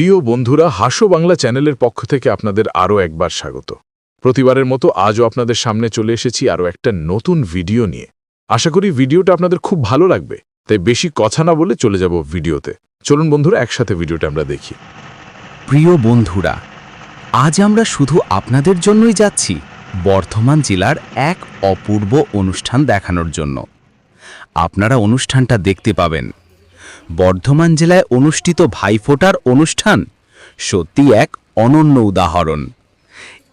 প্রিয় বন্ধুরা, হাসো বাংলা চ্যানেলের পক্ষ থেকে আপনাদের আরও একবার স্বাগত। প্রতিবারের মতো আজও আপনাদের সামনে চলে এসেছি আরও একটা নতুন ভিডিও নিয়ে। আশা করি ভিডিওটা আপনাদের খুব ভালো লাগবে, তাই বেশি কথা না বলে চলে যাব ভিডিওতে। চলুন বন্ধুরা, একসাথে ভিডিওটা আমরা দেখি। প্রিয় বন্ধুরা, আজ আমরা শুধু আপনাদের জন্যই যাচ্ছি বর্ধমান জেলার এক অপূর্ব অনুষ্ঠান দেখানোর জন্য। আপনারা অনুষ্ঠানটা দেখতে পাবেন। বর্ধমান জেলায় অনুষ্ঠিত ভাইফোঁটার অনুষ্ঠান সত্যি এক অনন্য উদাহরণ।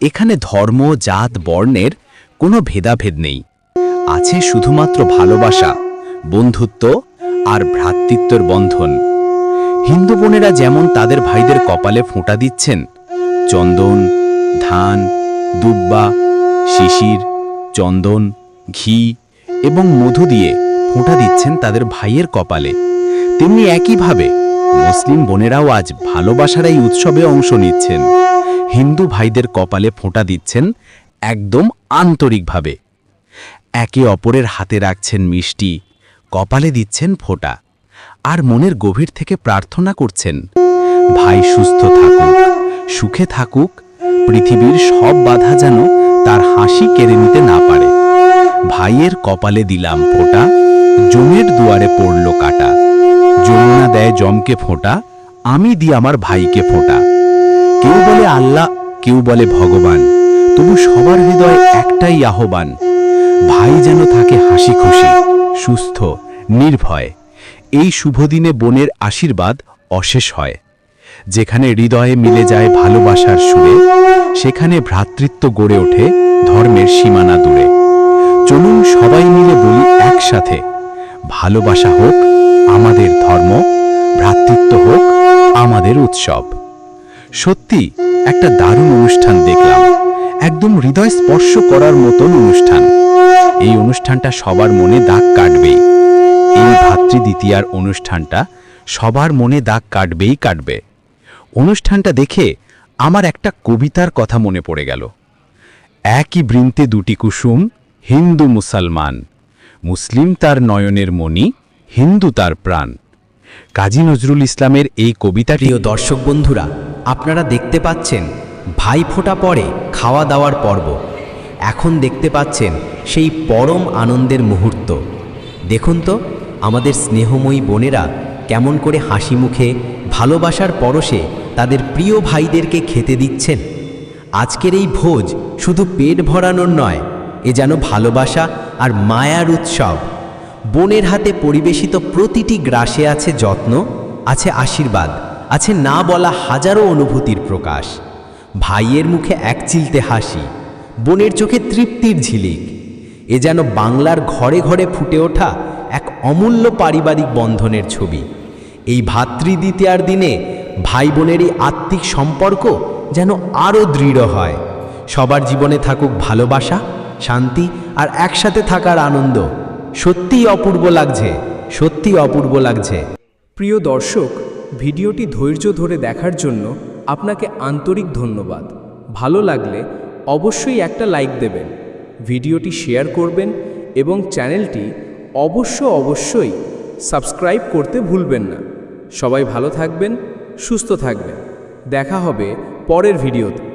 এখানে ধর্ম, জাত, বর্ণের কোনো ভেদাভেদ নেই। আছে শুধুমাত্র ভালোবাসা, বন্ধুত্ব আর ভ্রাতৃত্বর বন্ধন। হিন্দু বোনেরা যেমন তাদের ভাইদের কপালে ফোঁটা দিচ্ছেন, চন্দন, ধান, দুব্বা, শিশির, চন্দন, ঘি এবং মধু দিয়ে ফোঁটা দিচ্ছেন তাদের ভাইয়ের কপালে। তেমনি একইভাবে মুসলিম বোনেরাও আজ ভালোবাসার এই উৎসবে অংশ নিচ্ছেন। হিন্দু ভাইদের কপালে ফোঁটা দিচ্ছেন একদম আন্তরিকভাবে। একে অপরের হাতে রাখছেন মিষ্টি, কপালে দিচ্ছেন ফোঁটা আর মনের গভীর থেকে প্রার্থনা করছেন, ভাই সুস্থ থাকুক, সুখে থাকুক, পৃথিবীর সব বাধা যেন তার হাসি কেড়ে নিতে না পারে। ভাইয়ের কপালে দিলাম ফোঁটা, জমের দুয়ারে জমকে ফোঁটা, আমি দি আমার ভাইকে ফোঁটা। কেউ বলে আল্লাহ, কেউ বলে ভগবান। তবু সবার হৃদয়ে একটাই আহ্বান, ভাই যেন থাকে হাসি খুশি সুস্থ, নির্ভয়। এই শুভ দিনে বোনের আশীর্বাদ অশেষ হয়। যেখানে হৃদয়ে মিলে যায় ভালোবাসার সুরে, সেখানে ভ্রাতৃত্ব গড়ে ওঠে ধর্মের সীমানা দূরে। চলুন সবাই মিলে বলি একসাথে, ভালোবাসা হোক আমাদের ধর্ম ভ্রাতৃত্ব হোক, আমাদের উৎসব। সত্যি, একটা দারুণ অনুষ্ঠান দেখলাম। একদম হৃদয় স্পর্শ করার মতন অনুষ্ঠান। এই অনুষ্ঠানটা সবার মনে দাগ কাটবেই। এই ভাতৃদ্বিতীয়ার অনুষ্ঠানটা সবার মনে দাগ কাটবেই কাটবে। অনুষ্ঠানটা দেখে আমার একটা কবিতার কথা মনে পড়ে গেল। একই বৃন্তে দুটি কুসুম, হিন্দু মুসলমান। মুসলিম তার নয়নের মণি, হিন্দু তার প্রাণ। কাজী নজরুল ইসলামের এই কবিতাটি প্রিয় দর্শক বন্ধুরা, আপনারা দেখতে পাচ্ছেন, ভাই ফোঁটা পরে খাওয়া দাওয়ার পর্ব। এখন দেখতে পাচ্ছেন সেই পরম আনন্দের মুহূর্ত। দেখুন তো, আমাদের স্নেহময়ী বোনেরা কেমন করে হাসি মুখে ভালোবাসার পরশে তাদের প্রিয় ভাইদেরকে খেতে দিচ্ছেন। আজকের এই ভোজ শুধু পেট ভরানোর নয়, এ যেন ভালোবাসা আর মায়ার উৎসব। বোনের হাতে পরিবেশিত প্রতিটি গ্রাসে আছে যত্ন, আছে আশীর্বাদ, আছে না বলা হাজারো অনুভূতির প্রকাশ। ভাইয়ের মুখে এক চিলতে হাসি, বোনের চোখে তৃপ্তির ঝিলিক। এ যেন বাংলার ঘরে ঘরে ফুটে ওঠা এক অমূল্য পারিবারিক বন্ধনের ছবি। এই ভাতৃদ্বিতীয়ার দিনে ভাই বোনের এই আত্মিক সম্পর্ক যেন আরও দৃঢ় হয়। সবার জীবনে থাকুক ভালোবাসা, শান্তি আর একসাথে থাকার আনন্দ। সত্যিই অপূর্ব লাগছে সত্যি অপূর্ব লাগছে। প্রিয় দর্শক, ভিডিওটি ধৈর্য ধরে দেখার জন্য আপনাকে আন্তরিক ধন্যবাদ। ভালো লাগলে অবশ্যই একটা লাইক দেবেন, ভিডিওটি শেয়ার করবেন এবং চ্যানেলটি অবশ্য অবশ্যই সাবস্ক্রাইব করতে ভুলবেন না। সবাই ভালো থাকবেন, সুস্থ থাকবেন। দেখা হবে পরের ভিডিওতে।